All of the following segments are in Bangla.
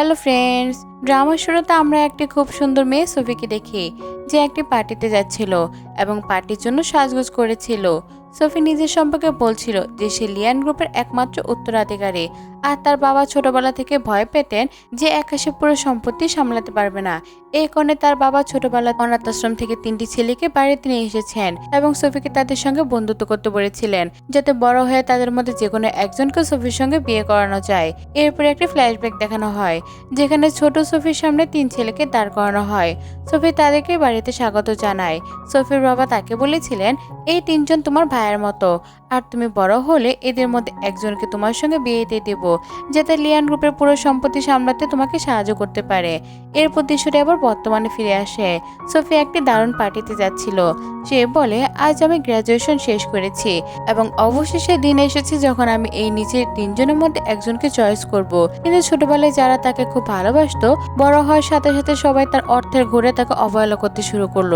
হ্যালো ফ্রেন্ডস ড্রামার শুরুতে আমরা একটি খুব সুন্দর মেয়ে সোফিকে দেখি, যে একটি পার্টিতে যাচ্ছিল এবং পার্টির জন্য সাজগোজ করেছিল। সোফি নিজের সম্পর্কে বলছিল যে সে লিয়ান গ্রুপের একমাত্র উত্তরাধিকারী, আর তার বাবা ছোটবেলা থেকে ভয় পেতেন যে একাশে পুরো সম্পত্তি সামলাতে পারবে না। এই কারণে তার বাবা ছোটবেলা অনাথ আশ্রম থেকে তিনটি ছেলেকে বাড়িতে নিয়ে এসেছেন এবং সোফিকে তাদের সঙ্গে বন্ধুত্ব করতে বলেছিলেন, যাতে বড় হয়ে তাদের মধ্যে যে কোনো একজনকে সোফির সঙ্গে বিয়ে করানো যায়। এরপরে একটি ফ্ল্যাশব্যাক দেখানো হয়, যেখানে ছোট সোফির সামনে তিন ছেলেকে দাঁড় করানো হয়। সোফি তাদেরকে বাড়িতে স্বাগত জানায়। সোফির বাবা তাকে বলেছিলেন, এই তিনজন তোমার ভাইয়ের মতো। আর তুমি বড় হলে এদের মধ্যে একজনকে তোমার সঙ্গে বিয়ে দিয়ে দেব, যাতে লিয়ান গ্রুপের পুরো সম্পত্তি সামলাতে তোমাকে সাহায্য করতে পারে। এর প্রতিশোধে আবার বর্তমানে ফিরে আসে। সোফি একটি দারুণ পার্টিতে যাচ্ছিল। সে বলে, আজ আমি গ্র্যাজুয়েশন শেষ করেছি এবং অবশেষে দিন এসেছে যখন আমি এই নিচের তিনজনের মধ্যে একজনকে চয়েস করব। কিন্তু ছোটবেলায় যারা তাকে খুব ভালোবাসতো, বড় হওয়ার সাথে সাথে সবাই তার অর্থের ঘুরে তাকে অবহেলা করতে শুরু করল।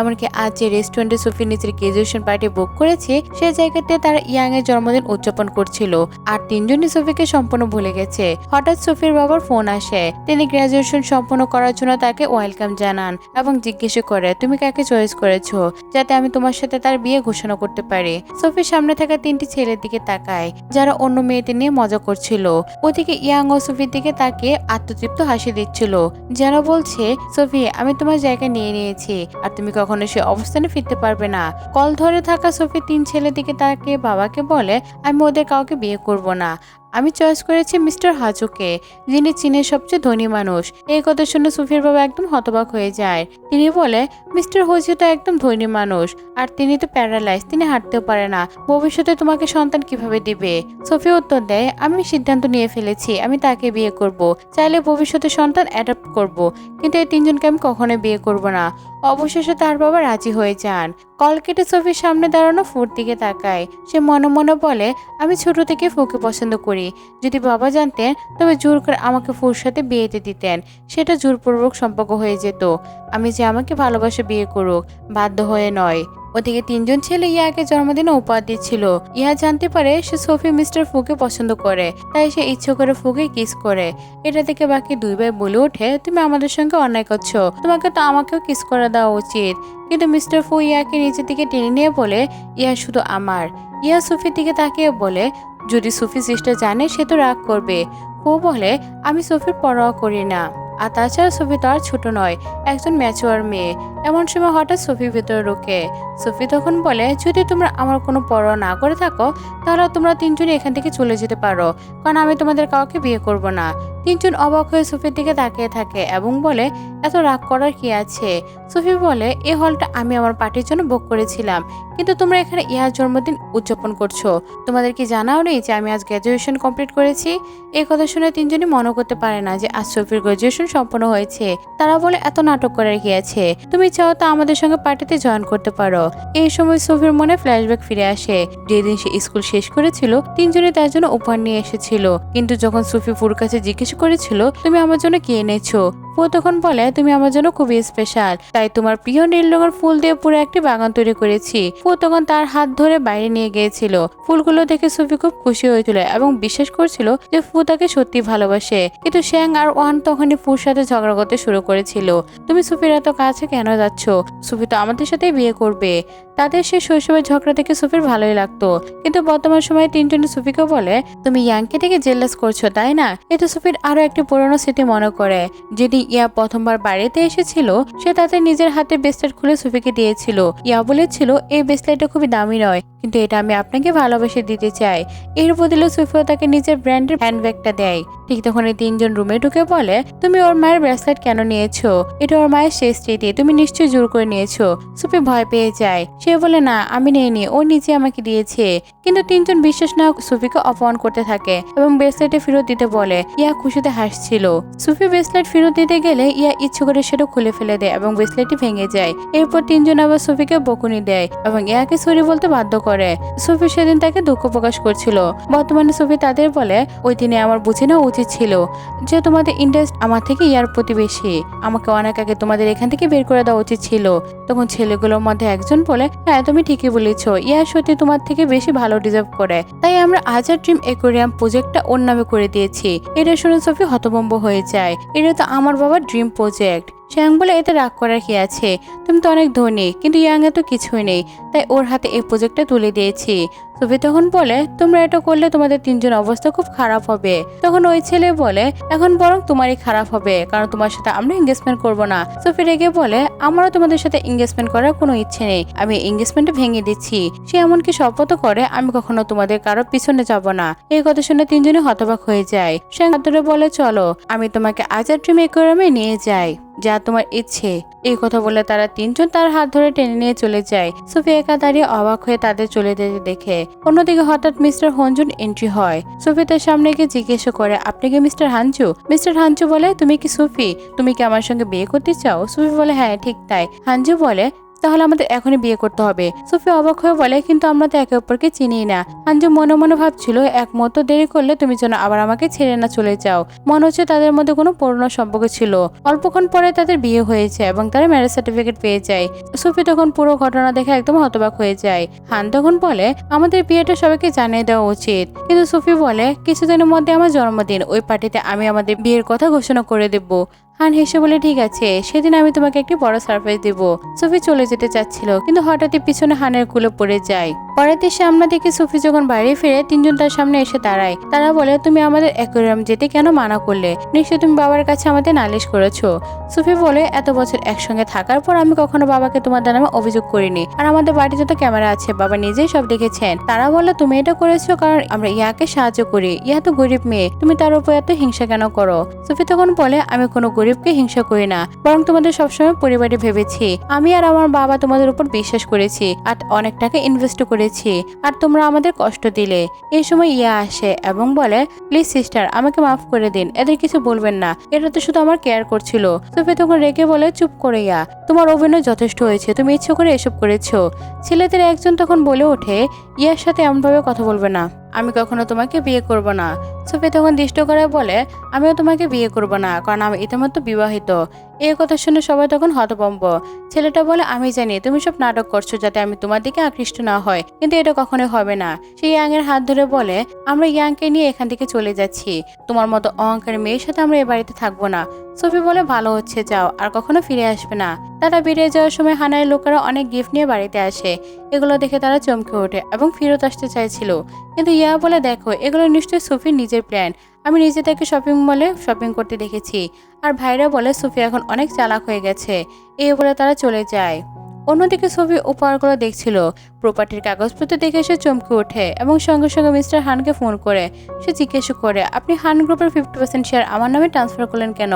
এমনকি আজ যে রেস্টুরেন্টে সুফি নিজের গ্রাজুয়েশন পার্টি বুক করেছে, সে জায়গাতে তারা ইয়াং এর জন্মদিন উদযাপন করছিল। আর তিনজনই সুফিকে সম্পূর্ণ ভুলে গেছে। হঠাৎ সুফির বাবার ফোন আসে। তিনি গ্রাজুয়েশন সম্পন্ন করার জন্য তাকে ওয়েলকাম জানান এবং জিজ্ঞেস করে, তুমি কাকে চয়েস করেছ? যাতে আমি তোমার সাথে তার বিয়ে ঘোষণা করতে পারি। সোফির সামনে থাকা তিনটি ছেলের দিকে তাকায়, যারা অন্য মেয়েদের নিয়ে মজা করছিল। ওদিকে ইয়াং ও সোফির দিকে তাকিয়ে আত্মতৃপ্ত হাসি দিচ্ছিল। যারা বলছে, সোফি, আমি তোমার জায়গা নিয়ে নিয়েছি, আর তুমি কখনো সে অবস্থানে ফিরতে পারবে না। কল ধরে থাকা সফি তিন ছেলের দিকে তাকে বাবাকে বলে, আমি ওদের কাউকে বিয়ে করব না। আমি চয়েস করেছি মিস্টার হাজুকে, যিনি চীনের সবচেয়ে ধনী মানুষ। এই কথা শুনে সুফির বাবা একদম হতবাক হয়ে যায়। তিনি বলে মিস্টার হোজি তো একদম ধনী মানুষ, আর তিনি তো প্যারালাইজ তিনি হাঁটতেও পারে না। ভবিষ্যতে তোমাকে সন্তান কীভাবে দিবে? সোফি উত্তর দেয়, আমি সিদ্ধান্ত নিয়ে ফেলেছি, আমি তাকে বিয়ে করব। চাইলে ভবিষ্যতে সন্তান অ্যাডাপ্ট করব, কিন্তু এই তিনজনকে আমি কখনোই বিয়ে করব না। অবশেষে তার বাবা রাজি হয়ে যান। কল কেটে সোফির সামনে দাঁড়ানো ফুর দিকে তাকায়। সে মনে মনে বলে, আমি ছোট থেকে ফুকে পছন্দ করি। যদি বাবা জানতেন, তবে জোর করে আমাকে ফুর সাথে বিয়েতে দিতেন। সেটা জোরপূর্বক সম্পর্ক হয়ে যেত। আমি যে আমাকে ভালোবাসে বিয়ে করুক, বাধ্য হয়ে নয়। ওদিকে তিনজন ছেলে ইয়াকে জন্মদিনে উপহার দিচ্ছিল। ইহা জানতে পারে সে সোফি মিস্টার ফুকে পছন্দ করে, তাই সে ইচ্ছে করে ফুকে কিস করে। এটা থেকে বাকি দুই ভাই বলে ওঠে, তুমি আমাদের সঙ্গে অন্যায় করছ, তোমাকে তো আমাকেও কিস করে দেওয়া উচিত। কিন্তু মিস্টার ফু ইয়াকে নিচের দিকে টেনে নিয়ে বলে ইয়া শুধু আমার। ইয়া সুফির দিকে তাকিয়ে বলে, যদি সুফি সিস্টার জানে, সে তো রাগ করবে। ফু বলে, আমি সুফির পরোয়া করি না। আর তাছাড়া সোফি তো আর ছোট নয়, একজন ম্যাচুয়ার মেয়ে। এমন সময় হঠাৎ সোফি ভেতরে রোকে সোফি তখন বলে, যদি তোমরা আমার কোনো পরোয়া না করে থাকো, তাহলে তোমরা তিনজনই এখান থেকে চলে যেতে পারো, কারণ আমি তোমাদের কাউকে বিয়ে করব না। তিনজন অবাক হয়ে সুফির দিকে তাকিয়ে থাকে এবং বলে, এত রাগ করার কি আছে? সুফি বলে এই হলটা আমি আমার পার্টির জন্য বুক করেছিলাম। কিন্তু তোমরা এখানে ইহার জন্মদিন উদযাপন করছ। তোমাদের কি জানাও নেই যে আমি আজ গ্র্যাজুয়েশন কমপ্লিট করেছি? এই কথা শুনে তিনজনই মনে করতে পারে না যে আজ সফির গ্র্যাজুয়েশন সম্পন্ন হয়েছে। তারা বলে, এত নাটক করার কি আছে তুমি চাও তো আমাদের সঙ্গে পার্টিতে জয়েন করতে পারো। এই সময় সফির মনে ফ্ল্যাশব্যাক ফিরে আসে। যেদিন সে স্কুল শেষ করেছিল তিনজনে তার জন্য উপহার নিয়ে এসেছিল। কিন্তু যখন সুফি ফুর কাছে জিজ্ঞেস করেছিল, তুমি আমার জন্য কি এনেছো? ও তখন বলে, তুমি আমার জন্য খুবই স্পেশাল তাই তোমার প্রিয় নীল রঙের ফুল দিয়ে পুরো একটি বাগান তৈরি করেছি। ও তখন তার হাত ধরে বাইরে নিয়ে গিয়েছিল। ফুলগুলো দেখে সুফি খুব খুশি হয়েছিল এবং বিশ্বাস করছিল যে ফু তাকে সত্যি ভালোবাসে। কিন্তু শ্যাং আর ওয়ান তখনই ফুর সাথে ঝগড়া করতে শুরু করেছিল। তুমি সুফির এত কাছে কেন যাচ্ছ? সুফি তো আমাদের সাথে বিয়ে করবে। তাদের সে শৈশবের ঝগড়া দেখে সুফির ভালোই লাগতো। কিন্তু বর্তমান সময়ে তিনজনে সুফিকে বলে, তুমি ইয়াংকে থেকে জেলাস করছ, তাই না? এটা সুফির আরও একটি পুরনো স্মৃতি মনে করে। যেদিন ইয়া প্রথমবার বাড়িতে এসেছিল, সে তাতে নিজের হাতে ব্রেসলেট খুলে সুফিকে দিয়েছিল। ইয়া বলেছিল, এই ব্রেসলেটটা খুবই দামি নয়, কিন্তু এটা আমি আপনাকে ভালোবেসে দিতে চাই। এর বদলে সুফিও তাকে নিজের ব্র্যান্ডের হ্যান্ডব্যাগটা দেয়। ঠিক তখন এই তিনজন রুমে ঢুকে বলে, তুমি ওর মায়ের ব্রেসলেট কেন নিয়েছো? এটা ওর মায়ের শেষ স্মৃতি, তুমি নিশ্চয়ই জোর করে নিয়েছো। সুফি ভয় পেয়ে যায়। সে বলে, না, আমি নেইনি, ও নিজে আমাকে দিয়েছে। কিন্তু তিনজন বিশ্বাস না সুফিকে অপমান করতে থাকে এবং ব্রেসলেটে ফেরত দিতে বলে, ইয়া খুশিতে হাসছিল। সুফি ব্রেসলেট ফেরত দিতে গেলে, ইয়া ইচ্ছে করে সেটা খুলে ফেলে দেয় এবং ব্রেসলেটটি ভেঙে যায়। এরপর তিনজন আবার সোফিকে বকুনি দেয় এবং ইয়াকে সরি বলতে বাধ্য করে। সোফি সেদিন তাকে দুঃখ প্রকাশ করছিল। বর্তমানে সোফি তাদের বলে, ওই দিনে আমার বুঝে নেওয়া উচিত ছিল যে তোমাদের ইন্টারেস্ট আমার থেকে ইয়ার প্রতি বেশি আমাকে অনেক আগে তোমাদের এখান থেকে বের করে দেওয়া উচিত ছিল। তখন ছেলেগুলোর মধ্যে একজন বলে হ্যাঁ তুমি ঠিকই বলেছ। ইয়া সত্যি তোমার থেকে বেশি ভালো ডিজার্ভ করে। তাই আমরা আজার ড্রিম একুরিয়াম প্রজেক্টটা ওর নামে করে দিয়েছি। এটা শুনে সোফি হতভম্ব হয়ে যায়। এটা তো আমার বাবার ড্রিম প্রজেক্ট শ্যাং বলে এতে রাগ করার কি আছে? তুমি তো অনেক ধনী, কিন্তু ইয়াং তো কিছুই নেই। তাই ওর হাতে এই প্রজেক্টটা তুলে দিয়েছি। সোফি তখন বলে, তোমরা এটা করলে তোমাদের তিনজন অবস্থা খুব খারাপ হবে। তখন ওই ছেলে বলে, এখন বরং তোমারই খারাপ হবে, কারণ তোমার সাথে আমরা এঙ্গেজমেন্ট করব না। সোফি রেগে বলে, আমারও তোমাদের সাথে এঙ্গেজমেন্ট করার কোনো ইচ্ছে নেই। আমি এঙ্গেজমেন্টটা ভেঙে দিচ্ছি। সে এমনকি শপথও করে, আমি কখনো তোমাদের কারও পিছনে যাব না। এই কথা শুনে তিনজনে হতবাক হয়ে যায়। সে বলে, চলো, আমি তোমাকে আজার ড্রিম একরামে নিয়ে যাই, যা তোমার ইচ্ছে। এই কথা বলে তারা তিনজন তার হাত ধরে টেনে নিয়ে চলে যায়। সোফি একা দাঁড়িয়ে অবাক হয়ে তাদের চলে যেতে দেখে। অন্যদিকে হঠাৎ মিস্টার হঞ্জুন এন্ট্রি হয়। সুফিতার সামনে গিয়ে জিজ্ঞেস করে, আপনি কি মিস্টার হাঞ্চু মিস্টার হাঞ্চু বলে, তুমি কি সুফি? তুমি কি আমার সঙ্গে বিয়ে করতে চাও? সুফি বলে হ্যাঁ ঠিক তাই। হাঞ্জু বলে তাহলে আমাদের এখনই বিয়ে করতে হবে। সোফি অবাক হয়ে বলে, কিন্তু আমরা তো একে অপরকে চিনি না। আঞ্জু মনে মনে ভাবছিল, এক মতো দেরি করলে তুমি যেন আবার আমাকে ছেড়ে না চলে যাও। মনে হচ্ছে তাদের মধ্যে কোনো পুরনো সম্পর্ক ছিল। অল্পক্ষণ পরে তাদের বিয়ে হয়েছে এবং তারা ম্যারেজ সার্টিফিকেট পেয়ে যায়। সোফি তখন পুরো ঘটনা দেখে একদম হতবাক হয়ে যায়। হান তখন বলে, আমাদের বিয়েটা সবাইকে জানিয়ে দেওয়া উচিত। কিন্তু সোফি বলে, কিছুদিনের মধ্যে আমার জন্মদিন। ওই পার্টিতে আমি আমাদের বিয়ের কথা ঘোষণা করে দেব। হান হেসে বলে, ঠিক আছে, সেদিন আমি তোমাকে একটি বড় সারপ্রাইজ দেব। সোফি চলে যেতে চাচ্ছিল, কিন্তু হঠাৎই পিছনে হানের কুলো পড়ে যায়। পরের দেশে আমরা দেখি সোফি যখন বাইরে ফিরে, তিনজন তার সামনে এসে দাঁড়ায়। তারা বলে, তুমি আমাদের অ্যাকোয়ারিয়াম যেতে কেন মানা করলে? নিশ্চয়ই তুমি বাবার কাছে আমাদের নালিশ করেছ। সুফি বলে, এত বছর একসঙ্গে থাকার পর আমি কখনো বাবাকে তোমাদের নামে অভিযোগ করিনি। আর আমাদের বাড়িতে তো ক্যামেরা আছে, বাবা নিজেই সব দেখেছেন। তারা বলে, তুমি এটা করেছ কারণ আমরা ইয়াকে সাহায্য করি। ইয়া তো গরিব মেয়ে, তুমি তার উপর এত হিংসা কেন করো? সুফি তখন বলে, আমি কোনো গরিবকে হিংসা করি না, বরং তোমাদের সবসময় পরিবারে ভেবেছি। আমি আর আমার বাবা তোমাদের উপর বিশ্বাস করেছি আর অনেক টাকা ইনভেস্ট করেছি, আর তোমরা আমাদের কষ্ট দিলে। এই সময় ইয়া আসে এবং বলে, প্লিজ সিস্টার আমাকে মাফ করে দিন, এদের কিছু বলবেন না এটা তো শুধু আমার কেয়ার করছিল। সুফি তখন রেগে বলে, চুপ করে ইয়া, তোমার অভিনয় যথেষ্ট হয়েছে, তুমি ইচ্ছে করে এসব করেছ। ছেলেদের একজন তখন বলে ওঠে, ইয়ার সাথে এমনভাবে কথা বলবে না। আমি কখনো তোমাকে বিয়ে করব না। সুফি তখন দৃষ্ট করে বলে, আমিও তোমাকে বিয়ে করব না, কারণ আমি ইতিমধ্যে বিবাহিত। এই কথা শুনে সবাই তখন হতভম্ব। ছেলেটা বলে, আমি জানি, তুমি সব নাটক করছ যাতে আমি তোমার দিকে আকৃষ্ট না হয় কিন্তু এটা কখনোই হবে না। সে ইয়াংয়ের হাত ধরে বলে, আমরা ইয়াংকে নিয়ে এখান থেকে চলে যাচ্ছি। তোমার মতো অহংকার মেয়ের সাথে আমরা এ বাড়িতে থাকব না। সোফি বলে, ভালো হচ্ছে, যাও, আর কখনো ফিরে আসবে না। তারা বেরিয়ে যাওয়ার সময় হানায় লোকেরা অনেক গিফট নিয়ে বাড়িতে আসে। এগুলো দেখে তারা চমকে ওঠে এবং ফেরত আসতে চাইছিল। কিন্তু ইয়া বলে, দেখো, এগুলো নিশ্চয়ই সোফির নিজের প্ল্যান আমি নিজে তাকে শপিং মলে শপিং করতে দেখেছি। আর ভাইরা বলে, সোফি এখন অনেক চালাক হয়ে গেছে। এই বলে তারা চলে যায়। অন্যদিকে ছবি উপহারগুলো দেখছিল। প্রপার্টির কাগজপত্র দেখে সে চমকে ওঠে এবং সঙ্গে সঙ্গে মিস্টার হানকে ফোন করে। সে জিজ্ঞেস করে, আপনি হান গ্রুপের ফিফটি পার্সেন্ট শেয়ার আমার নামে ট্রান্সফার করলেন কেন?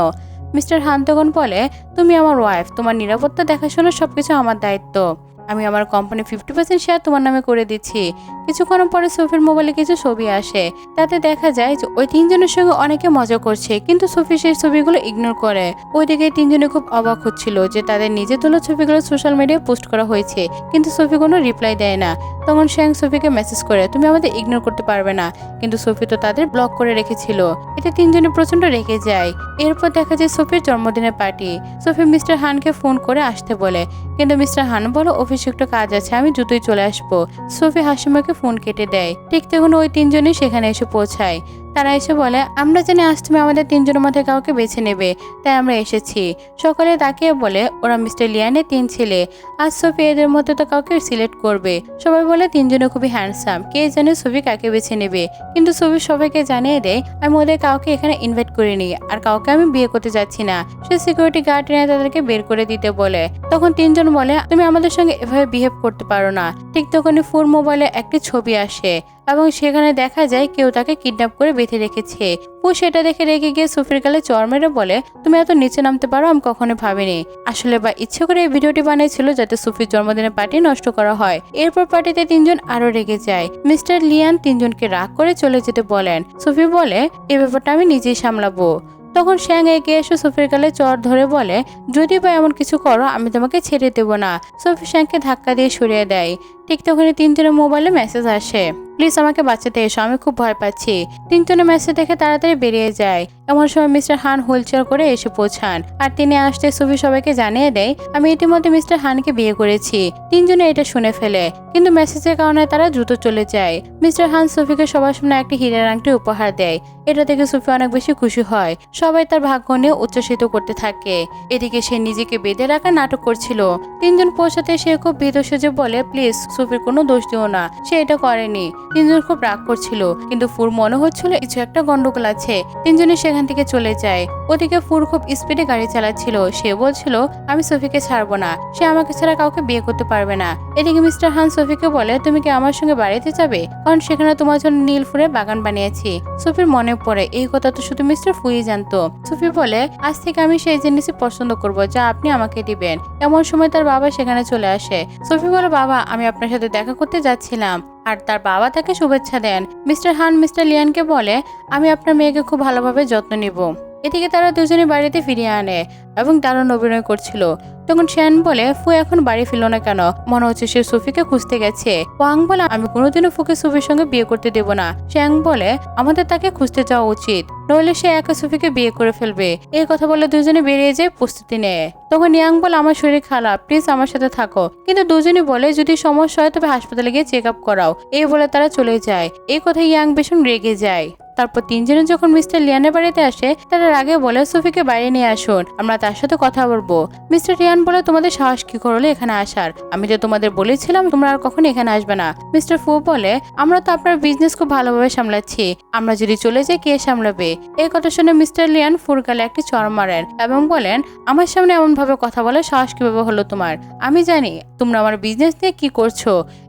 মিস্টার হান তখন বলে, তুমি আমার ওয়াইফ তোমার নিরাপত্তা, দেখাশোনা সবকিছু আমার দায়িত্ব। আমি আমার কোম্পানি ফিফটি পার্সেন্ট শেয়ার তোমার নামে করে দিচ্ছি। কিছুক্ষণ পরে সোফির মোবাইলে কিছু ছবি আসে। তাতে দেখা যায় যে ওই তিনজনের সঙ্গে অনেকে মজা করছে, কিন্তু সোফি সেই ছবিগুলো ইগনোর করে। ওইদিকে তিনজনে খুব অবাক হচ্ছিল যে তাদের নিজে তোলা ছবিগুলো সোশ্যাল মিডিয়ায় পোস্ট করা হয়েছে, কিন্তু সোফি কোনো রিপ্লাই দেয় না। তখন শ্যাং সোফিকে মেসেজ করে, তুমি আমাদের ইগনোর করতে পারবে না। কিন্তু সোফি তো তাদের ব্লক করে রেখেছিল। এতে তিনজনে প্রচণ্ড রেগে যায়। এরপর দেখা যায় সোফির জন্মদিনের পার্টি সোফি মিস্টার হানকে ফোন করে আসতে বলে, কিন্তু মিস্টার হান বলো অফিসে একটু কাজ আছে, আমি দ্রুতই চলে আসব। সোফি হাসিমাকে ফোন কেটে দেয়। ঠিক তখন ওই তিনজনই সেখানে এসে পৌঁছায়। তারা এসে বলে, আমরা জানি আজ তুমি আমাদের তিনজনের মধ্যে কাউকে বেছে নেবে, তাই আমরা এসেছি। সকলে তাকিয়ে বলে, ওরা মিস্টার লিয়ানের তিন ছেলে। আজ সোফি এদের মধ্যে তো কাউকে সিলেক্ট করবে। সবাই বলে তিনজনে খুবই হ্যান্ডসাম কে জানে ছবি কাকে বেছে নেবে? কিন্তু ছবি সবাইকে জানিয়ে দেয়, আমি ওদের কাউকে এখানে ইনভাইট করিনি, আর কাউকে আমি বিয়ে করতে যাচ্ছি না। সে সিকিউরিটি গার্ড নিয়ে তাদেরকে বের করে দিতে বলে। তখন তিনজন বলে, তুমি আমাদের সঙ্গে এভাবে বিহেভ করতে পারো না। ঠিক তখনই ফোর মোবাইলে একটি ছবি আসে। এবং সেখানে দেখা যায় কেউ তাকে কিডন্যাপ করে বেঁধে রেখেছে। পু সেটা দেখে রেগে গিয়ে সুফির গালে চর মেরে বলে, তুমি এত নিচে নামতে পারো, আমি কখনো ভাবিনি। আসলে বা ইচ্ছে করে এই ভিডিওটি বানিয়েছিল যাতে সুফির জন্মদিনের পার্টি নষ্ট করা হয়। এরপর পার্টিতে তিনজন আরও রেগে যায়। মিস্টার লিয়ান তিনজনকে রাগ করে চলে যেতে বলেন। সুফি বলে, এ ব্যাপারটা আমি নিজেই সামলাবো। তখন শ্যাং এগিয়ে এসে সোফির গালে চর ধরে বলে যদি বা এমন কিছু করো, আমি তোমাকে ছেড়ে দেবো না। সোফি শ্যাংকে ধাক্কা দিয়ে সরিয়ে দেয়। ঠিক তখনই তিনজনের মোবাইলে মেসেজ আসে। প্লিজ আমাকে বাঁচাতে এসো, আমি খুব ভয় পাচ্ছি। তিনজনের মেসেজ দেখে তাড়াতাড়ি বেরিয়ে যায়। এমন সময় মিস্টার হান হুইলচেয়ার করে এসে পৌঁছান আর তিনি আসতে সুফি সবাইকে জানিয়ে দেয়, আমি ইতিমধ্যে মিস্টার হানকে বিয়ে করেছি। তিনজনে এটা শুনে ফেলে, কিন্তু মেসেজের কারণে তারা দ্রুত চলে যায়। মিস্টার হান সুফিকে সবার সামনে একটি হীরের আংটি উপহার দেয়। এটা দেখে সুফি অনেক বেশি খুশি হয়। সবাই তার ভাগ্য নিয়ে উচ্ছ্বসিত করতে থাকে। এদিকে সে নিজেকে বেঁধে রাখার নাটক করছিল। তিনজন পৌঁছাতে সে খুব সেজে বলে প্লিজ সুফির কোনো দোষ দিও না। সে এটা করেনি। তিনজন খুব রাগ করছিল, কিন্তু ফুর মনে হচ্ছিল কিছু একটা গন্ডগোল আছে। তিনজনে সেখান থেকে চলে যায়। ওদিকে ফুর খুব স্পিডে গাড়ি চালাচ্ছিল। সে বলছিল, আমি সফিকে ছাড়বো না। সে আমাকে ছাড়া কাউকে বিয়ে করতে পারবে না। এদিকে মিস্টার হান সফিকে বলে, তুমি কি আমার সঙ্গে বাড়িতে যাবে? কারণ সেখানে তোমার জন্য নীল ফুলের বাগান বানিয়েছি। সফির মনে পড়ে, এই কথা তো শুধু মিস্টার ফুই জানতো। সফি বলে, আজ থেকে আমি সেই জিনিসই পছন্দ করব যা আপনি আমাকে দিবেন। এমন সময় তার বাবা সেখানে চলে আসে। সফি বলে, বাবা, আমি আপনার সাথে দেখা করতে যাচ্ছিলাম আর তার বাবা তাকে শুভেচ্ছা দেন। মিস্টার হান, মিস্টার লিয়ানকে বলে, আমি আপনার মেয়েকে খুব ভালোভাবে যত্ন নিব। এদিকে তারা দুজনে বাড়িতে ফিরিয়ে আনে এবং দারুণ অভিনয় করছিল। তখন শ্যান বলে, ফু, এখন বাড়ি ফিরল না কেন? মনে হচ্ছে সে সুফিকে খুঁজতে গেছে। ওয়াং বলে, আমি কোনোদিনও ফুকে সুফির সঙ্গে বিয়ে করতে দেব না। শ্যাং বলে, আমাদের তাকে খুঁজতে যাওয়া উচিত। নইলে সে একা সুফিকে বিয়ে করে ফেলবে। এই কথা বলে দুজনে বেরিয়ে যায় প্রস্তুতি নেয়। তখন ইয়াং বলে, আমার শরীর খারাপ। প্লিজ আমার সাথে থাকো। কিন্তু দুজনে বলে, যদি সমস্যা হয় তবে হাসপাতালে গিয়ে চেক আপ করাও। এই বলে তারা চলে যায়। এই কথা ইয়াং ভীষণ রেগে যায়। তারপর তিনজনে যখন মিস্টার লিয়ানের বাড়িতে আসে, তারা আগে বলে, সুফিকে বাইরে নিয়ে আসুন, আমরা তার সাথে কথা বলব। মিস্টার রিয়ান বলে, তোমাদের সাহস কি করলে এখানে আসার? আমি তো তোমাদের বলেছিলাম, তোমরা আর কখনো এখানে আসবে না। মিস্টার ফু বলে, আমরা তো আপনার বিজনেস খুব ভালোভাবে সামলাচ্ছি। আমরা যদি চলে যাই, কে সামলাবে? এই কথা শুনে মিস্টার লিয়ান ফুরগালে একটি চর মারেন এবং বলেন, আমার সামনে এমন ভাবে কথা বলে সাহস কীভাবে হলো তোমার? আমি জানি, তোমরা আমার বিজনেস নিয়ে কি করছ।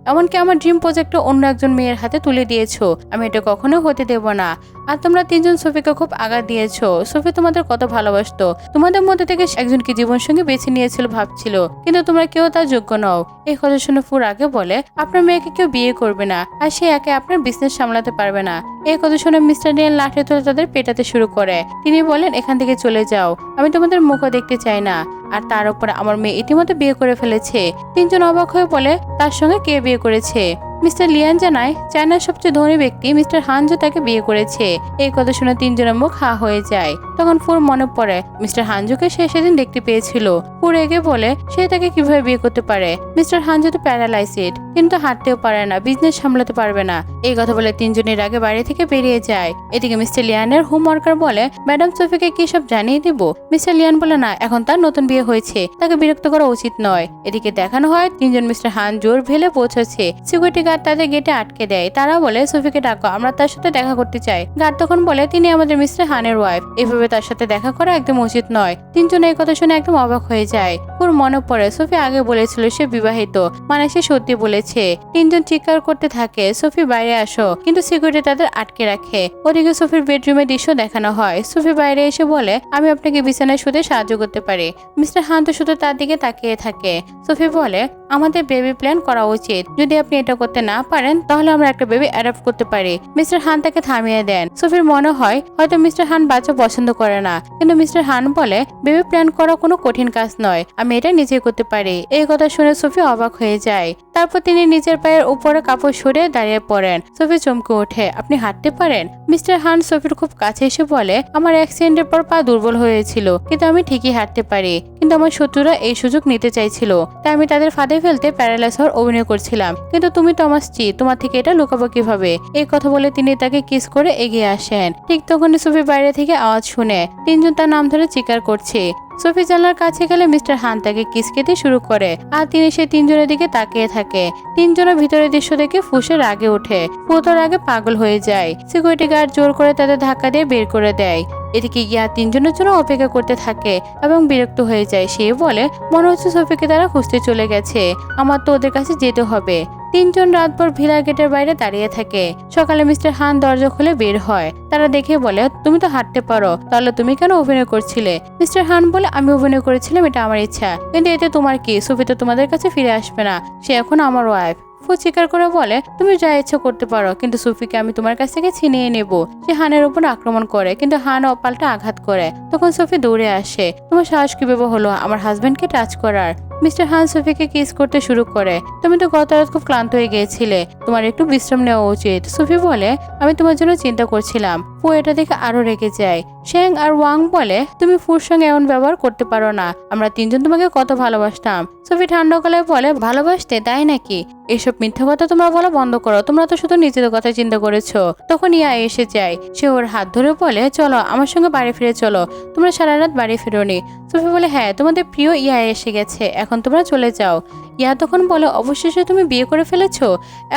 এমনকি আমার ড্রিম প্রজেক্টও অন্য একজন মেয়ের হাতে তুলে দিয়েছ। আমি এটা কখনো হতে দেব না। আর তোমরা তিনজন সোফিকে খুব আঘাত দিয়েছ। সোফি তোমাদের কত ভালোবাসতো। তোমাদের মধ্যে থেকে একজনকে জীবন সঙ্গে বেছে নিয়েছিল ভাবছিল। কিন্তু তোমরা কেউ তার যোগ্য নও। এই কথা শুনে ফুর আগে বলে, আপনার মেয়েকে কেউ বিয়ে করবে না। আর সে একে আপনার বিজনেস সামলাতে পারবে না। এই কথা শুনে মিস্টার ডিয়ান লাঠি তুলে তাদের পেটাতে শুরু করে। তিনি বলেন, এখান থেকে চলে যাও। আমি তোমাদের মুখও দেখতে চাই না। আর তার উপরে আমার মেয়ে ইতিমধ্যে বিয়ে করে ফেলেছে। তিনজন অবাক হয়ে বলে, তার সঙ্গে কে বিয়ে করেছে। মিস্টার লিয়ান জানায়, চায়নার সবচেয়ে ধনী ব্যক্তি মিস্টার হানজো তাকে বিয়ে করেছে। এই কথা শুনে তিনজনের মুখ হা হয়ে যায়। তখন ফুর মনে পড়ে, মিস্টার হানজোকে সে সেদিন দেখতে পেয়েছিল। ফুর এগে বলে, সে তাকে কীভাবে বিয়ে করতে পারে? মিস্টার হানজো তো প্যারালাইসিড, কিন্তু হাঁটতেও পারে না, বিজনেস সামলাতে পারবে না। এই কথা বলে তিনজনের আগে বাড়ি থেকে বেরিয়ে যায়। এদিকে মিস্টার লিয়ানের হোম ওয়ার্কার বলে, ম্যাডাম সোফিকে কি সব জানিয়ে দিব? মিস্টার লিয়ান বলে, না, এখন তার নতুন বিয়ে হয়েছে। তাকে বিরক্ত করা উচিত নয়। এদিকে দেখানো হয়, তিনজন মিস্টার হান জোর ভেলে পৌঁছেছে সিকিউরিটি গার্ড তাদের গেটে আটকে দেয়। তারা বলে, সোফিকে ডাকো, আমরা তার সাথে দেখা করতে চাই। গার্ড তখন বলে, তিনি আমাদের মিস্টার হানের ওয়াইফ এভাবে তার সাথে দেখা করা একদম উচিত নয়। তিনজন এই কথা শুনে একদম অবাক হয়ে যায়। ওর মনে পড়ে, সোফি আগে বলেছিল সে বিবাহিত মানে সে সত্যি বলেছে। তিনজন চিৎকার করতে থাকে, সোফি বাইরে আসো, কিন্তু সিকিউরিটি তাদের আটকে রাখে। ওদিকে সোফির বেডরুমে দৃশ্য দেখানো হয়। সোফি বাইরে এসে বলে, আমি আপনাকে বিছানায় শুতে সাহায্য করতে পারি। মিস্টার হান তো শুধু তার দিকে তাকিয়ে থাকে। সোফি বলে, আমাদের বেবি প্ল্যান করা উচিত। যদি আপনি এটা করতে না পারেন, তাহলে আমরা একটা বেবি অ্যাডাপ্ট করতে পারি। মিস্টার হান তাকে থামিয়ে দেন। সোফির মনে হয়, হয়তো মিস্টার হান বাচ্চা পছন্দ করে না। কিন্তু মিস্টার হান বলে বেবি প্ল্যান করা কোনো কঠিন কাজ নয়। আমি এটা নিজেই করতে পারি। এই কথা শুনে সোফি অবাক হয়ে যায়। তারপর তিনি নিজের পায়ের উপরে কাপড় সরে দাঁড়িয়ে পড়েন। সোফি চমকে ওঠে, আপনি হাঁটতে পারেন? মিস্টার হান সোফির খুব কাছে এসে বলে, আমার অ্যাক্সিডেন্টের পর পা দুর্বল হয়েছিল, কিন্তু আমি ঠিকই হাঁটতে পারি। কিন্তু আমার শত্রুরা এই সুযোগ নিতে চাইছিল, তাই আমি তাদের ফাঁদে ফেলতে প্যারালাইস হওয়ার অভিনয় করছিলাম। কিন্তু তুমি তো আমার স্ত্রী, তোমার থেকে এটা লুকাবো কীভাবে? এই কথা বলে তিনি তাকে কিস করে এগিয়ে আসেন। ঠিক তখনই সুফি বাইরে থেকে আওয়াজ শুনে, তিনজন তার নাম ধরে চিৎকার করছে। সোফি জানলার কাছে গেলে মিস্টার হান তাকে কিস খেতে শুরু করে, আর তিনি সে তিনজনের দিকে তাকিয়ে থাকে। তিনজনের ভিতরের দৃশ্য দেখে ফুসে রাগে ওঠে। পুতর আগে পাগল হয়ে যায়। সিকিউরিটি গার্ড জোর করে তাদের ধাক্কা দিয়ে বের করে দেয়। এদিকে গিয়া তিনজনের জন্য অপেক্ষা করতে থাকে এবং বিরক্ত হয়ে যায়। সে বলে, মনে হচ্ছে সোফিকে তারা খুঁজতে চলে গেছে। আমার তো ওদের কাছে যেতে হবে। তিনজন রাতভর ভিলা গেটের বাইরে দাঁড়িয়ে থাকে। সকালে মিস্টার হান দরজা খুলে বের হয়। তারা দেখে বলে, তুমি তো হাঁটতে পারো। তাহলে তুমি কেন অভিনয় করছিলে? মিস্টার হান বলে, আমি অভিনয় করেছিলাম, এটা আমার ইচ্ছা। কিন্তু এতে তোমার কি? সুফি তো তোমাদের কাছে ফিরে আসবে না। সে এখন আমার ওয়াইফ ফু স্বীকার করে বলে, তুমি যা ইচ্ছা করতে পারো, কিন্তু সুফিকে আমি তোমার কাছ থেকে ছিনিয়ে নেব। সে হানের উপর আক্রমণ করে, কিন্তু হান অপালটা আঘাত করে। তখন সুফি দৌড়ে আসে, তোমার সাহস কীভাবে হলো আমার হাজবেন্ডকে টাচ করার? মিস্টার হান সুফিকে কিস করতে শুরু করে। তুমি তো গত রাত খুব ক্লান্ত হয়ে গিয়েছিলে। তোমার একটু বিশ্রাম নেওয়া উচিত। সুফি বলে, আমি তোমার জন্য চিন্তা করছিলাম। ফু, এটা দেখে আরও রেগে যায়। শ্যাং আর ওয়াং বলে, তুমি ফুর সঙ্গে এমন ব্যবহার করতে পারো না। আমরা তিনজন তোমাকে কত ভালোবাসতাম। সুফি ঠান্ডা গলায় বলে, ভালোবাসতে? তাই নাকি? এসব মিথ্যা কথা তোমরা বলা বন্ধ করো। তোমরা তো শুধু নিজেদের কথা চিন্তা করেছ। তখন ইয়া এসে যায়। সে ওর হাত ধরে বলে, চলো, আমার সঙ্গে বাড়ি ফিরে চলো। তোমরা সারা রাত বাড়ি ফেরোনি। সুফি বলে হ্যাঁ তোমাদের প্রিয় ইয়া এসে গেছে, এখন তোমরা চলে যাও। ইয়া তখন বলে, অবশেষে তুমি বিয়ে করে ফেলেছ?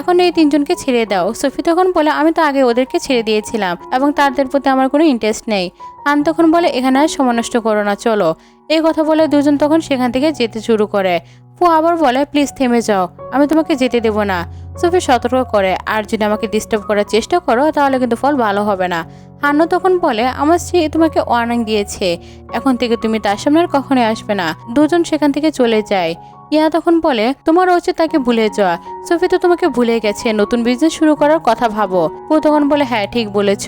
এখন এই তিনজনকে ছেড়ে দাও। সফি তখন বলে, আমি তো আগে ওদেরকে ছেড়ে দিয়েছিলাম এবং তাদের প্রতি আমার কোনো ইন্টারেস্ট নেই। আন তখন বলে, এখানে আর সময় নষ্ট করো না, চলো। এই কথা বলে দুজন তখন সেখান থেকে যেতে শুরু করে। ফু আবার বলে, প্লিজ থেমে যাও, আমি তোমাকে যেতে দেবো না। সফি সতর্ক করে, আর যদি আমাকে ডিস্টার্ব করার চেষ্টা করো, তাহলে কিন্তু ফল ভালো হবে না। হান্নু তখন বলে, আমার স্ত্রী তোমাকে ওয়ার্নিং দিয়েছে। এখন থেকে তুমি তার সামনে আর কখনোই আসবে না। দুজন সেখান থেকে চলে যায়। ইয়া তখন বলে, তোমার উচিত তাকে ভুলে যাওয়া। সফি তো তোমাকে ভুলে গেছে, নতুন বিজনেস শুরু করার কথা ভাবো। ও তখন বলে হ্যাঁ ঠিক বলেছ।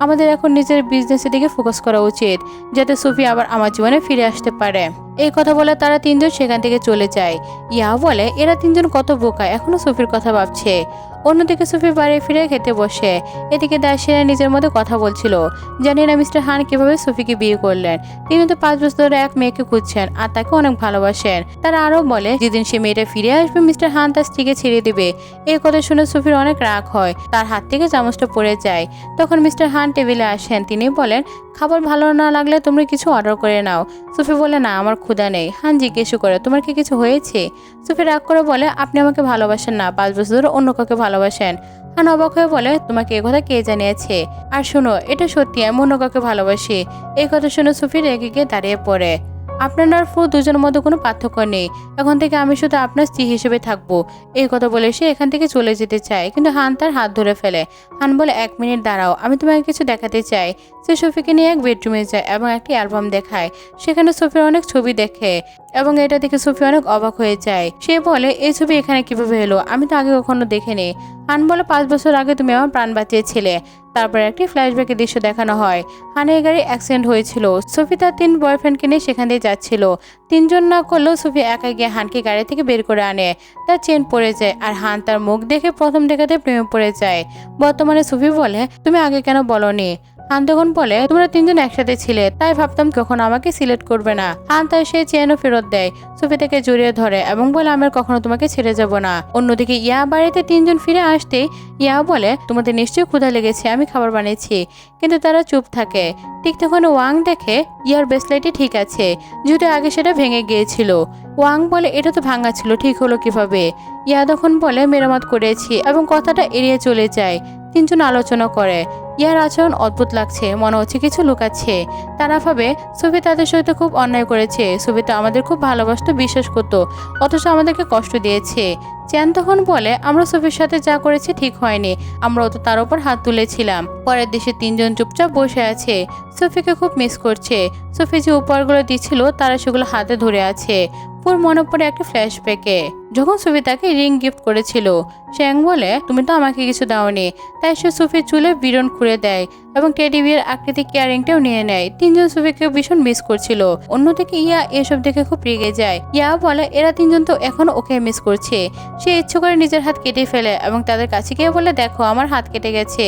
আমাদের এখন নিজের বিজনেসের দিকে ফোকাস করা উচিত, যাতে সফি আবার আমার জীবনে ফিরে আসতে পারে। এই কথা বলে তারা তিনজন সেখান থেকে চলে যায়। ইয়া বলে, এরা তিনজন কত বোকা, এখনও সফির কথা ভাবছে। অন্যদিকে সুফি বাড়ি ফিরে খেতে বসে। এদিকে দাসিরা নিজের মধ্যে কথা বলছিল। জানি না, মিস্টার হান কীভাবে সুফিকে বিয়ে করলেন। তিনি তো পাঁচ বছর ধরে এক মেয়েকে খুঁজছেন আর তাকে অনেক ভালোবাসেন। তারা আরও বলে, যেদিন সে মেয়েটা ফিরে আসবে, মিস্টার হান তার স্ত্রীকে ছেড়ে দেবে। এই কথা শুনে সুফির অনেক রাগ হয়। তার হাত থেকে চামচটা পড়ে যায়। তখন মিস্টার হান টেবিলে আসেন। তিনি বলেন খাবার ভালো না লাগলে তুমি কিছু অর্ডার করে নাও। সুফি বলে, না, আমার ক্ষুধা নেই। হান জিজ্ঞেস করে, তোমার কি কিছু হয়েছে? সুফি রাগ করে বলে, আপনি আমাকে ভালোবাসেন না, পাঁচ বছর ধরে অন্য কাউকে ভালোবাসেন। হান অবাক হয়ে বলে, তোমাকে এ কথা কে জানিয়েছে? আর শোনো, এটা সত্যি, আমি অন্য কাউকে ভালোবাসি। এই কথা শুনে সুফি রেগে গিয়ে দাঁড়িয়ে পড়ে। আপনার আর ফু দুজনের মধ্যে কোনো পার্থক্য নেই। এখন থেকে আমি শুধু আপনার স্ত্রী হিসেবে থাকব। এই কথা বলে সে এখান থেকে চলে যেতে চায়, কিন্তু হান তার হাত ধরে ফেলে। হান বলে, এক মিনিট দাঁড়াও, আমি তোমাকে কিছু দেখাতে চাই। সে সফিকে নিয়ে এক বেডরুমে যায় এবং একটি অ্যালবাম দেখায়। সেখানে সফির অনেক ছবি দেখে। এবং এটা দেখে সুফি অনেক অবাক হয়ে যায়। সে বলে, এই ছবি এখানে কীভাবে এলো? আমি তো আগে কখনো দেখিনি। হান বলে, পাঁচ বছর আগে তুমি আমার প্রাণ বাঁচিয়েছিলে। তারপর একটি ফ্ল্যাশব্যাকের দৃশ্য দেখানো হয়। হানের গাড়ি অ্যাক্সিডেন্ট হয়েছিল। সুফি তার তিন বয়ফ্রেন্ডকে নিয়ে সেখান দিয়ে যাচ্ছিল। তিনজন না করলেও সুফি একা গিয়ে হানকে গাড়ি থেকে বের করে আনে। তার চেন পড়ে যায় আর হান তার মুখ দেখে প্রথম দেখাতে প্রেমে পড়ে যায়। বর্তমানে সুফি বলে, তুমি আগে কেন বলনি? তখন বলে, তোমরা তিনজন একসাথে ছিলে, তাই ভাবতাম কখন আমাকে সিলেক্ট করবে না। হান তার সেই চেনও ফেরত দেয়, সুফি তাকে জড়িয়ে ধরে এবং বলে আমি কখনো তোমাকে ছেড়ে যাব না। অন্যদিকে ইয়া বাড়িতে তিনজন ফিরে আসতে ইয়া বলে, তোমাদের নিশ্চয়ই ক্ষুধা লেগেছে, আমি খাবার বানিয়েছি। কিন্তু তারা চুপ থাকে। ঠিক তখন ওয়াং দেখে, ইয়ার ব্রেসলেটই ঠিক আছে। যদিও আগে সেটা ভেঙে গিয়েছিল। ওয়াং বলে, এটা তো ভাঙা ছিল, ঠিক হলো কীভাবে? ইয়া তখন বলে, মেরামত করেছি এবং কথাটা এড়িয়ে চলে যায়। তিনজন আলোচনা করে। ইয়ার আচরণ অদ্ভুত লাগছে, মনে হচ্ছে কিছু লুকাচ্ছে। তারা ভাবে, সুফি তাদের সহিত খুব অন্যায় করেছে। সুফি তো আমাদের খুব ভালোবাসতো, বিশ্বাস করতো, অথচ আমাদেরকে কষ্ট দিয়েছে। চ্যান তখন বলে, আমরা সুফির সাথে যা করেছি ঠিক হয়নি। আমরাও তো তার উপর হাত তুলেছিলাম। পরের দেশে তিনজন চুপচাপ বসে আছে। সুফিকে খুব মিস করছে। সুফি যে উপহারগুলো দিচ্ছিল, তারা সেগুলো হাতে ধরে আছে। পুর মনে পড়ে একটা ফ্ল্যাশব্যাকে যখন সুফি তাকে রিং গিফট করেছিল শ্যাং বলে, তুমি তো আমাকে কিছু দাওনি। তাই সে সুফির চুলে বিরন খুঁড়ে দেয় এবং টেডি বিয়ের আকৃতি কেয়ারিংটাও নিয়ে নেয়। তিনজন সুফিকে ভীষণ মিস করছিল। অন্যদিকে ইয়া এসব দেখে খুব রেগে যায়। ইয়া বলে, এরা তিনজন তো এখন ওকে মিস করছে। সে ইচ্ছে করে নিজের হাত কেটে ফেলে এবং তাদের কাছে গিয়ে বলে, দেখো, আমার হাত কেটে গেছে।